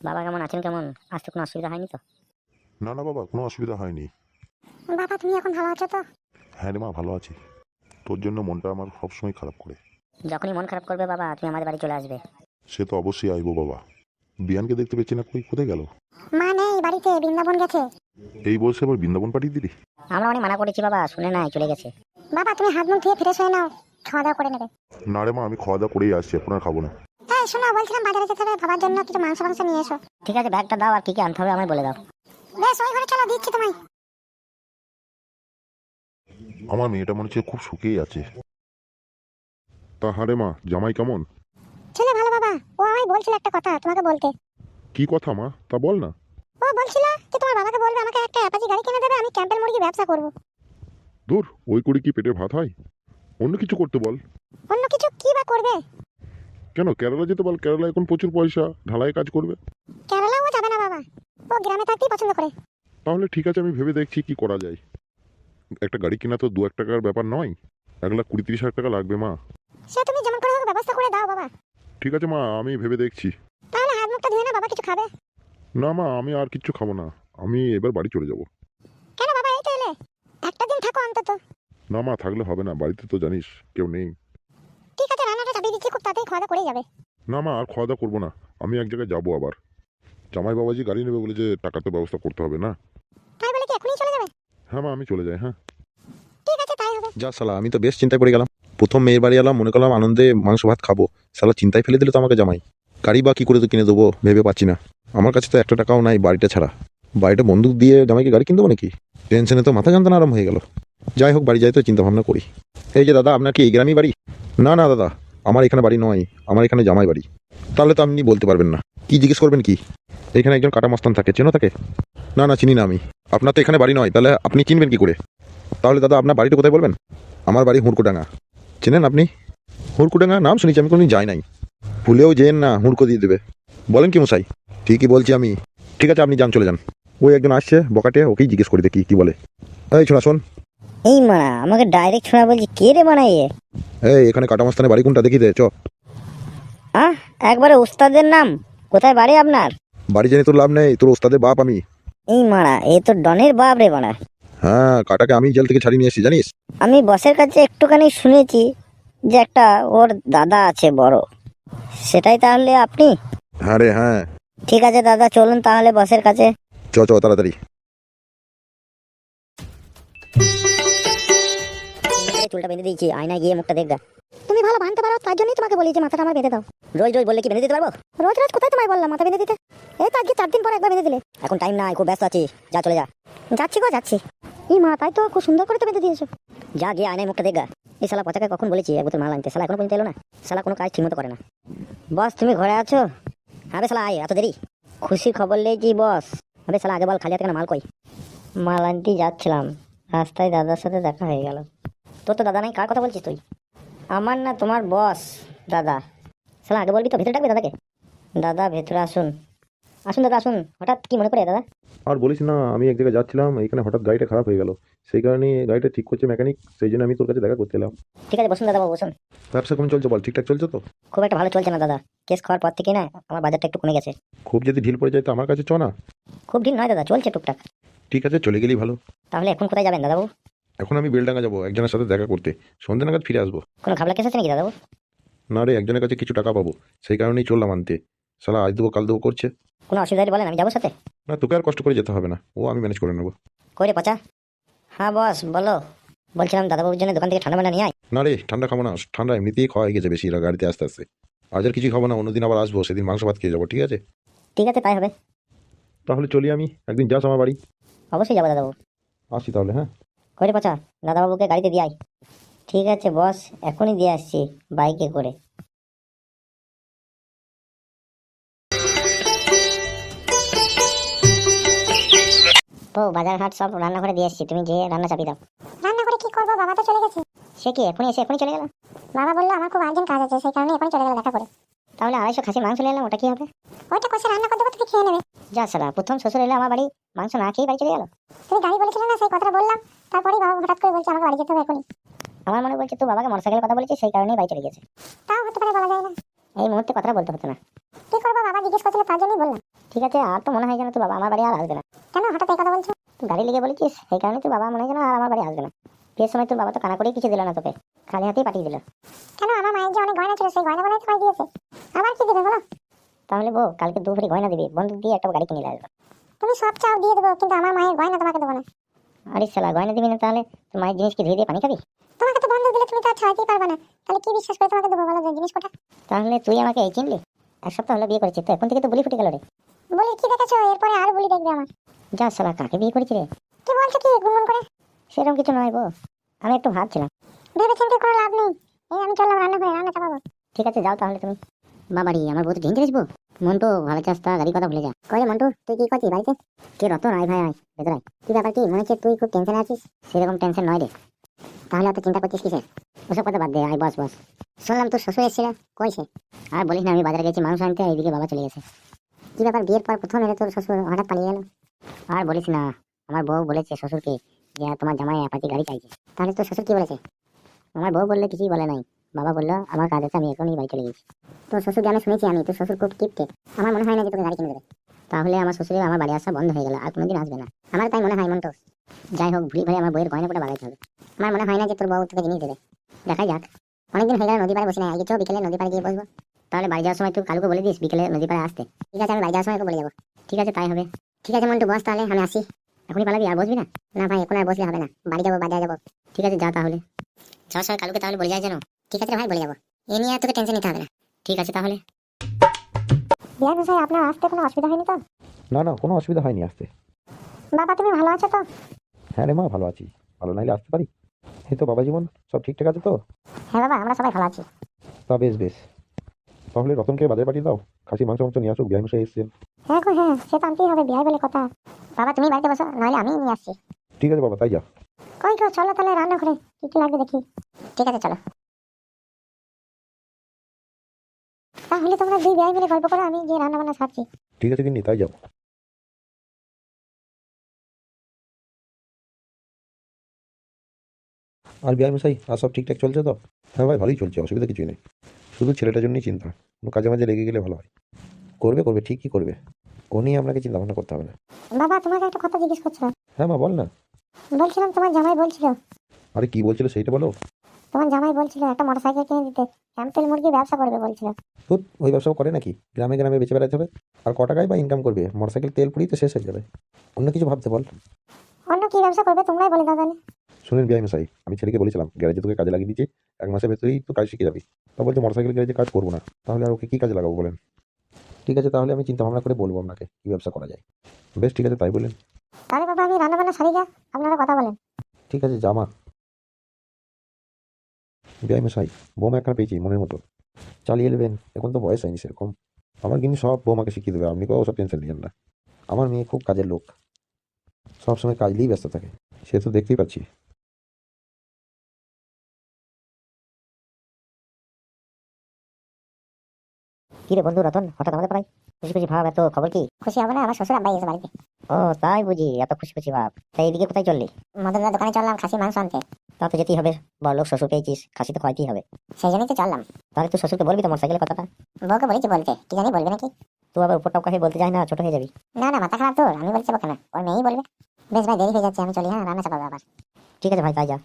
বাবা কেমন আছেন কেমন? আসতে কোনো অসুবিধা হয়নি তো? না না বাবা কোনো অসুবিধা হয়নি। বাবা তুমি এখন ভালো আছো তো? হ্যাঁ রে মা ভালো আছি। তোর জন্য মনটা আমার সবসময় খারাপ করে। যখনই মন খারাপ করবে বাবা তুমি আমাদের বাড়ি চলে আসবে। সে তো অবশ্যই আইবো বাবা। বিয়ানকে দেখতে পেয়েছি না কই কোথায় গেল? মা নেই বাড়িতে বৃন্দাবন গেছে। এই বয়সে আবার বৃন্দাবন পাঠিয়ে দিলি? আমরা অনেক মানা করেছি বাবা শুনে নাই চলে গেছে। বাবা তুমি হাত মুখ ধুয়ে ফ্রেশ হয়ে নাও খাওয়া দাওয়া করে নেবে। না রে মা আমি খাওয়া দাওয়া করেই আসছি এখন আর খাব না। শোনো বলছিলাম বাজারে যেতে হবে বাবার জন্য কিছু মাংস মাংস নিয়ে এসো। ঠিক আছে ব্যাগটা দাও আর কি কি আনতে হবে আমায় বলে দাও। বেশ ওই ঘরে চলো দিচ্ছি তোমায়। আমার মেয়েটা মনে হচ্ছে খুব সুখেই আছে। তা হারে মা জামাই কেমন? ছেলে ভালো বাবা ও আমায় বলছিল একটা কথা তোমাকে বলতে। কি কথা মা তা বল না। ও বলছিল যে তোমার বাবাকে বলবে আমাকে একটা অ্যাপাচি গাড়ি কিনে দেবে আমি ক্যাম্পেল মুরগি ব্যবসা করব। দূর ওই করে কি পেটে ভাত হয়? অন্য কিছু করতে বল। অন্য কিছু কি বা করবে? কেন? কেরালা যেতে বল কেরালা এখন প্রচুর পয়সা ঢালাই কাজ করবে। কেরালাও যাবে না বাবা। ও গ্রামে থাকতেই পছন্দ করে। তাহলে ঠিক আছে আমি ভেবে দেখছি কি করা যায়। একটা গাড়ি কেনা তো দু এক টাকার ব্যাপার নয়। এক লাখ কুড়ি তিরিশ হাজার টাকা লাগবে মা। সে তুমি যেমন করে হোক ব্যবস্থা করে দাও বাবা। ঠিক আছে মা আমি ভেবে দেখছি। তাহলে হাত মুখটা ধুয়ে না বাবা কিছু খাবে? না মা আমি আর কিচ্ছু খাব না। আমি এবার বাড়ি চলে যাব। কেন বাবা এই তো এলে। একটা দিন থাকো অন্তত। না মা থাকলে হবে না। বাড়িতে তো জানিস কেউ নেই ঠিক আছে রান্নাটা চাপিয়ে দিচ্ছি খুব তাড়াতাড়ি খাওয়া দাওয়া করেই যাবে। না মা আর খাওয়া দাওয়া করব না। আমি এক জায়গায় যাব আবার। জামাই বাবাজি গাড়ি নেবে বলে যে টাকা তো ব্যবস্থা করতে হবে না? তাই বলে কি এখনই চলে যাবে? হ্যাঁ মা আমি চলে যাই হ্যাঁ। ঠিক আছে তাই হবে। যা শালা আমি তো বেশ চিন্তায় পড়ে গেলাম। প্রথম মেয়ের বাড়ি এলাম মনে করলাম আনন্দে মাংস ভাত খাব। শালা চিন্তায় ফেলে দিল তো আমাকে জামাই। গাড়ি বা কি করে তো কিনে দেবো ভেবে পাচ্ছি না। আমার কাছে তো একটা টাকাও নাই বাড়িটা ছাড়া। বাড়িটা বন্দুক দিয়ে জামাইকে গাড়ি কিনতে দেবো নাকি? টেনশনে তো মাথা যন্ত্রণা আরম্ভ হয়ে গেল। যাই হোক বাড়ি যাই তো চিন্তা ভাবনা করি। এই যে দাদা আপনার কি এই গ্রামই বাড়ি? না না দাদা। আমার এখানে বাড়ি নয়, আমার এখানে জামাই বাড়ি। তাহলে তো আপনি বলতে পারবেন না। কি জিজ্ঞেস করবেন কি? এখানে একজন কাটা মাস্তান থাকে, চেনো থাকে না না, চিনি না আমি। আপনার তো এখানে বাড়ি নয়, তাহলে আপনি চিনবেন কি করে? তাহলে দাদা, আপনার বাড়িটা কোথায় বলবেন? আমার বাড়ি হুড়কোডাঙ্গা। চেনেন আপনি? হুড়কোডাঙ্গা নাম শুনেছি, আমি কোনোদিন যাই নাই। ভুলেও যেন না, হুড়কো দিয়ে দেবে। বলেন কি মশাই? ঠিকই বলছি আমি। ঠিক আছে, আপনি যান, চলে যান। ওই একজন আসছে, বকাটে, ওকেই জিজ্ঞেস করে দেখি কি বলে। এই, শোনা, শোন। এই মানা আমাকে ডাইরেক্ট শোনা বলছি কে রে বানাই এ? এই এখানে কাটামাস্তানে বাড়ি কোনটা? দেখি দে চ। আহ একবারে উস্তাদের নাম? কোথায় বাড়ি আপনার? বাড়ি জেনে তোর লাভ নেই তোর ওস্তাদের বাপ আমি। এই মারা এ তো ডনের বাপ রে বানা হ্যাঁ কাটাকে আমি জেল থেকে ছাড়িয়ে নিয়ে এসেছি জানিস? আমি বসের কাছে একটুখানি শুনেছি যে একটা ওর দাদা আছে বড়। সেটাই তাহলে আপনি? হ্যাঁ রে হ্যাঁ। ঠিক আছে দাদা চলুন তাহলে বসের কাছে। চ চ তাড়াতাড়ি। চুলটা বেঁধে দিয়েছি আয়নায় গিয়ে মুখটা দেখগা তুমি ভালো বানতে পারো তার জন্যই তোমাকে বলি যে মাথাটা আমার বেঁধে দাও। রোজ রোজ বললে কি বেঁধে দিতে পারব? রোজ রোজ কোথায় তোমায় বললাম মাথা বেঁধে দিতে? এই তো আজকে চার দিন পর একবার বেঁধে দিলে। এখন টাইম নাই খুব ব্যস্ত আছি। যা চলে যা। যাচ্ছি গো যাচ্ছি। এই মা তাই তো খুব সুন্দর করে তো বেঁধে দিয়েছ। যা গিয়ে আয়নায় মুখটা দেখগা এই শালা পচাকে কখন বলেছি এক বোতল মাল আনতে। শালা এখনও পর্যন্ত এলো না? শালা কোনো কাজ ঠিকমতো করে না। বস তুমি ঘরে আছো? আবে শালা আয় এত দেরি। খুশি খবর লেছি বস? আবে শালা আগে বল খালি হাতে কেন মাল কই? মাল আনতেই যাচ্ছিলাম। রাস্তায় দাদার সাথে দেখা হয়ে গেল। তোর তো দাদা নাই কার কথা বলছিস তুই? আমার না তোমার বস দাদা। শালা আগে বলবি তো ভেতরে ডাকবে দাদাকে? দাদা ভেতরে আসুন। আসুন দাদা আসুন। হঠাৎ কি মনে করে দাদা? আর বলিস না আমি এক জায়গায় যাচ্ছিলাম এখানে হঠাৎ গাড়িটা খারাপ হয়ে গেল। সেই কারণে গাড়িটা ঠিক করছে মেকানিক সেই জন্য আমি তোর কাছে দেখা করতে এলাম। ঠিক আছে বসুন দাদা বাবু বসুন। ব্যবসা কেমন চলছে বল ঠিকঠাক চলছে তো? খুব একটা ভালো চলছে না দাদা। কেস খাওয়ার পর থেকে না আমার বাজারটা একটু কমে গেছে। খুব যদি ঢিল পড়ে যায় তো আমার কাছে চ না। খুব ঢিল নয় দাদা চলছে টুকটাক। ঠিক আছে চলে গেলেই ভালো। তাহলে এখন কোথায় যাবেন দাদাবু এখন আমি বেলডাঙ্গা যাব একজনের সাথে দেখা করতে। সন্ধ্যে নাগাদ ফিরে আসব। কোনো খাবলা কেস আছে নাকি দাদাবু না রে একজনের কাছে কিছু টাকা পাবো। সেই কারণেই চললাম আনতে। সালা আজ দেবো কাল দেবো করছে। কোনো অসুবিধা হলে বলেন আমি যাব সাথে? না তোকে আর কষ্ট করে যেতে হবে না। ও আমি ম্যানেজ করে নেব। কই রে পচা? হ্যাঁ বস বলো। বলছিলাম দাদাবাবুর জন্য দোকান থেকে ঠান্ডা মান্ডা নিয়ে আয়। না রে ঠান্ডা খাব না। ঠান্ডা এমনিতেই খাওয়া হয়ে গেছে বেশি এরা গাড়িতে আস্তে আস্তে। আজ আর কিছু খাব না অন্যদিন আবার আসব সেদিন মাংস ভাত খেয়ে যাব ঠিক আছে? ঠিক আছে তাই হবে। তাহলে চলি আমি একদিন যাস আমার বাড়ি। অবশ্যই যাব দাদাবু আসি তাহলে হ্যাঁ? কই রে পচা দাদাবাবুকে গাড়িতে দিয়ে আয়। ঠিক আছে বস এখনই দিয়ে আসছি বাইকে করে। ও বাজার ঘাট সব রান্না করে দিয়ে আসছি তুমি গিয়ে রান্না চাপিয়ে দাও। রান্না করে কি করব? বাবা তো চলে গেছে। সে কি এখনই এসে এখনই চলে গেল? বাবা বলল আমার খুব আর্জেন্ট কাজ আছে সেই কারণে এখন চলে গেল দেখা করে। তাহলে আড়াইশো খাসি মাংস নিয়ে এলাম ওটা কি হবে? ওইটা কষে রান্না করে দেবো তুমি খেয়ে নেবে। যা সালা প্রথম শ্বশুর এলে আমার বাড়ি মাংস না খেয়ে বাড়ি চলে গেল? তুমি গাড়ি বলেছিলে না সেই কথাটা বললাম। তারপরেই বাবা হঠাৎ করে বলছে আমাকে বাড়ি যেতে হবে এখনই। আমার মনে বলছে তুই বাবাকে মোটরসাইকেলের কথা বলেছিস সেই কারণেই বাড়ি চলে গেছে। তাও হতে পারে বলা যায় না। এই মুহূর্তে কথাটা বলতে হতো না। কি করব বাবা জিজ্ঞেস করছিল তার জন্যই বললাম। ঠিক আছে আর তো মনে হয় যেন তুই বাবা আমার বাড়ি আর আসবে না। কেন হঠাৎ এই কথা বলছো? তুই গাড়ি লেগে বলেছিস সেই কারণে তুই বাবা মনে হয় যেন আর আমার বাড়ি আসবে না। বিয়ের সময় তোর বাবা তো কানা করেই কিছু দিল না তোকে খালি হাতেই পাঠিয়ে দিল। কেন? আমার মায়ের যে অনেক গয়না ছিল সেই গয়না গয়না তোমায় দিয়েছে। আবার কি দেবে বলো? তাহলে বউ কালকে দু ভরি গয়না দিবি বন্ধুক দিয়ে একটা গাড়ি কিনে আসবে। তুমি সব চাও দিয়ে দেবো কিন্তু আমার মায়ের গয়না তোমাকে দেবো না। আরে শালা গয়না দিবি না তাহলে? তোর মায়ের জিনিস কি ধুয়ে দিয়ে পানি খাবি? তোমাকে তো বন্ধু দিলে তুমি তো আর ছাড়তেই পারবে না। তাহলে কি বিশ্বাস করে তোমাকে দেবো বলো যে জিনিস কোটা তাহলে তুই আমাকে এই চিনলি এক সপ্তাহ হলো বিয়ে করেছিস তো এখন থেকে তো বলি ফুটে গেল রে। বলি কি দেখেছ? এরপরে আর বলি দেখবে আমার। যা শালা কাকে বিয়ে করেছি রে? কি বলছো কি গুনগুন করে? সেরকম কিছু নয় বউ। আমি একটু ভাবছিলাম। ভেবে চিন্তে কোনো লাভ নেই। এই আমি চললাম রান্না করে, রান্না চাপাবো। ঠিক আছে, যাও তাহলে তুমি। বাবারি, আমার বউ তো ডেঞ্জারাস বউ। মন্টু, ভালো চাস্তা গাড়ি কথা ভুলে যা। কয়ে মন্টু, তুই কি করছিস বাড়িতে? কে রতন, আয় ভাই, আয়, ভেতরে আয়। কি ব্যাপার কি, মনে হচ্ছে তুই খুব টেনশনে আছিস? সেরকম টেনশন নয় রে। তাহলে অত চিন্তা করছিস কিসের? ওসব কথা বাদ দে, আয়, বস বস। শুনলাম তোর শ্বশুর এসেছিল কইছে আর বলিস না, আমি বাজারে গেছি মাংস আনতে এইদিকে বাবা চলে গেছে। কি ব্যাপার, বিয়ের পর প্রথম এলে তোর শ্বশুর হঠাৎ পালিয়ে গেল? আর বলিস না, আমার বউ বলেছে শ্বশুরকে যে তোমার জামাই অ্যাপাচি গাড়ি চাইছে। তাহলে তোর শ্বশুর কি বলেছে? আমার বউ বললে কিছুই বলে নাই। বাবা বলল, আমার কাজ আছে, আমি এখনই বাড়ি চলে গেছি। তোর শ্বশুরকে আমি শুনেছি আমি, তোর শ্বশুর খুব কিপটে। আমার মনে হয় না যে তোকে গাড়ি কিনে দেবে। তাহলে আমার শ্বশুরের আমার বাড়ি আসা বন্ধ হয়ে গেল, আর কোনোদিন আসবে না। আমার তাই মনে হয় মন্টু যাই হোক, ভুলি ভাই আমার বইয়ের গয়না করে বাগাইতে হবে। আমার মনে হয় না যে তোর বউ তোকে জিনিস দেবে। দেখাই যাক। অনেকদিন হয়ে গেল নদী পাড়ে বসে নাই আগে চো বিকেলে নদী পাড়ে গিয়ে বসবো। তাহলে বাড়ি যাওয়ার সময় তুই কালকে বলে দিস, বিকেলে নদী পাড়ে আসতে। ঠিক আছে, আমি বাড়ি যাওয়ার সময় বলে যাব। ঠিক আছে, তাই হবে। ঠিক আছে, মন্টু, বস তাহলে, আমি আসি। এখনই পালাবি আর বসবি না? না ভাই এখন আর বসলে হবে না। বাড়ি যাব বাজারে যাব। ঠিক আছে যা তাহলে। যাওয়ার সময় কালকে তাহলে বলে যাই যেন। ঠিক আছে ভাই বলে যাব। এ নিয়ে আর তোকে টেনশন নিতে হবে না। ঠিক আছে তাহলে। বিয়ার বিষয়ে আপনার আসতে কোনো অসুবিধা হয়নি তো? না না কোনো অসুবিধা হয়নি আসতে। বাবা তুমি ভালো আছো তো? হ্যাঁ রে মা ভালো আছি। ভালো নাইলে আসতে পারি? এই তো বাবা জীবন সব ঠিকঠাক আছে তো? হ্যাঁ বাবা আমরা সবাই ভালো আছি। তা বেশ বেশ। তাহলে রতনকে বাজারে পাঠিয়ে দাও। খাসি মাংস মাংস নিয়ে আসুক বিয়ার মশাই এসছেন। হ্যাঁ গো হ্যাঁ সে তো আনতেই হবে বিয়ার বলে কথা। বাবা তুমি বাড়িতে বসো নাহলে আমি নিয়ে আসছি ঠিক আছে বাবা তাই যা। কই গো চলো তাহলে রান্না করে কি কি লাগবে দেখি। ঠিক আছে চলো। তাহলে তোমরা দুই বিয়ার মিলে গল্প করো আমি গিয়ে রান্না বান্না সারছি। ঠিক আছে কিন্তু তাই যাও। আর বিয়ার মশাই আর সব ঠিকঠাক চলছে তো? হ্যাঁ ভাই ভালোই চলছে অসুবিধা কিছুই নেই। শুধু ছেলেটার জন্যই চিন্তা কোনো কাজে মাঝে লেগে গেলে ভালো হয়। করবে করবে ঠিকই করবে। ও নিয়ে আপনাকে চিন্তা ভাবনা করতে হবে না। বাবা তোমাকে একটা কথা জিজ্ঞেস করছিলাম হ্যাঁ মা বল না। বলছিলাম তোমার জামাই বলছিল। আরে কি বলছিল সেইটা বলো। তোমার জামাই বলছিল একটা মোটরসাইকেল কিনে দিতে। ক্যাম্পেল মুরগি ব্যবসা করবে বলছিল। ধুর, ওই ব্যবসাও করে নাকি? গ্রামে গ্রামে বেঁচে বেড়াতে হবে। আর ক টাকায় বা ইনকাম করবে? মোটরসাইকেল তেল পুড়িয়ে তো শেষ হয়ে যাবে। অন্য কিছু ভাবতে বল। অন্য কি ব্যবসা করবে তোমরাই বলে দাও তাহলে। শুনেন বিআই মশাই আমি ছেলেকে বলেছিলাম গ্যারেজে তোকে কাজে লাগিয়ে দিচ্ছি এক মাসের ভেতরেই তো কাজ শিখে যাবি। তা বলছে মোটরসাইকেল গ্যারেজে কাজ করব না। তাহলে আর ওকে কি কাজে লাগাবো বলেন? ঠিক আছে তাহলে আমি চিন্তা ভাবনা করে বলব আপনাকে কি ব্যবসা করা যায়। বেশ ঠিক আছে তাই বলেন তাহলে বাবা আমি রান্না বান্না সারি যা আপনারা কথা বলেন। ঠিক আছে জামা। বিআই মশাই বৌমা একটা পেয়েছি মনের মতো। চালিয়ে নেবেন এখন তো বয়স হয়নি সেরকম। আমার কিন্তু সব বৌমাকে শিখিয়ে দেবে আপনি কেউ সব টেনশন নিয়েন না। আমার মেয়ে খুব কাজের লোক। সবসময় কাজ নিয়েই ব্যস্ত থাকে সে তো দেখতেই পাচ্ছি। কি রে বন্ধু রতন হঠাৎ আমাদের পাড়ায় খুশি খুশি ভাব এত খবর কি? খুশি হবে না আমার শ্বশুর আব্বাই এসে বাড়িতে। ও তাই বুঝি এত খুশি খুশি ভাব। তাই এদিকে কোথায় চললি? মদনদার দোকানে চললাম খাসি মাংস আনতে। তা তো যেতেই হবে বড় লোক শ্বশুর পেয়েছিস খাসি তো খাইতেই হবে। সেই জন্যই তো চললাম। তাহলে তুই শ্বশুরকে বলবি তো মোটরসাইকেলের কথাটা? বউকে বলেছি বলতে কি জানি বলবে নাকি? তুই আবার উপর টপকা হয়ে বলতে যাই না ছোট হয়ে যাবি। না না মাথা খারাপ তোর আমি বলছি কেন ওর মেয়েই বলবে। বেশ ভাই দেরি হয়ে যাচ্ছে আমি চলি হ্যাঁ রান্না চাপাবো আবার। ঠিক আছে ভাই তাই যা।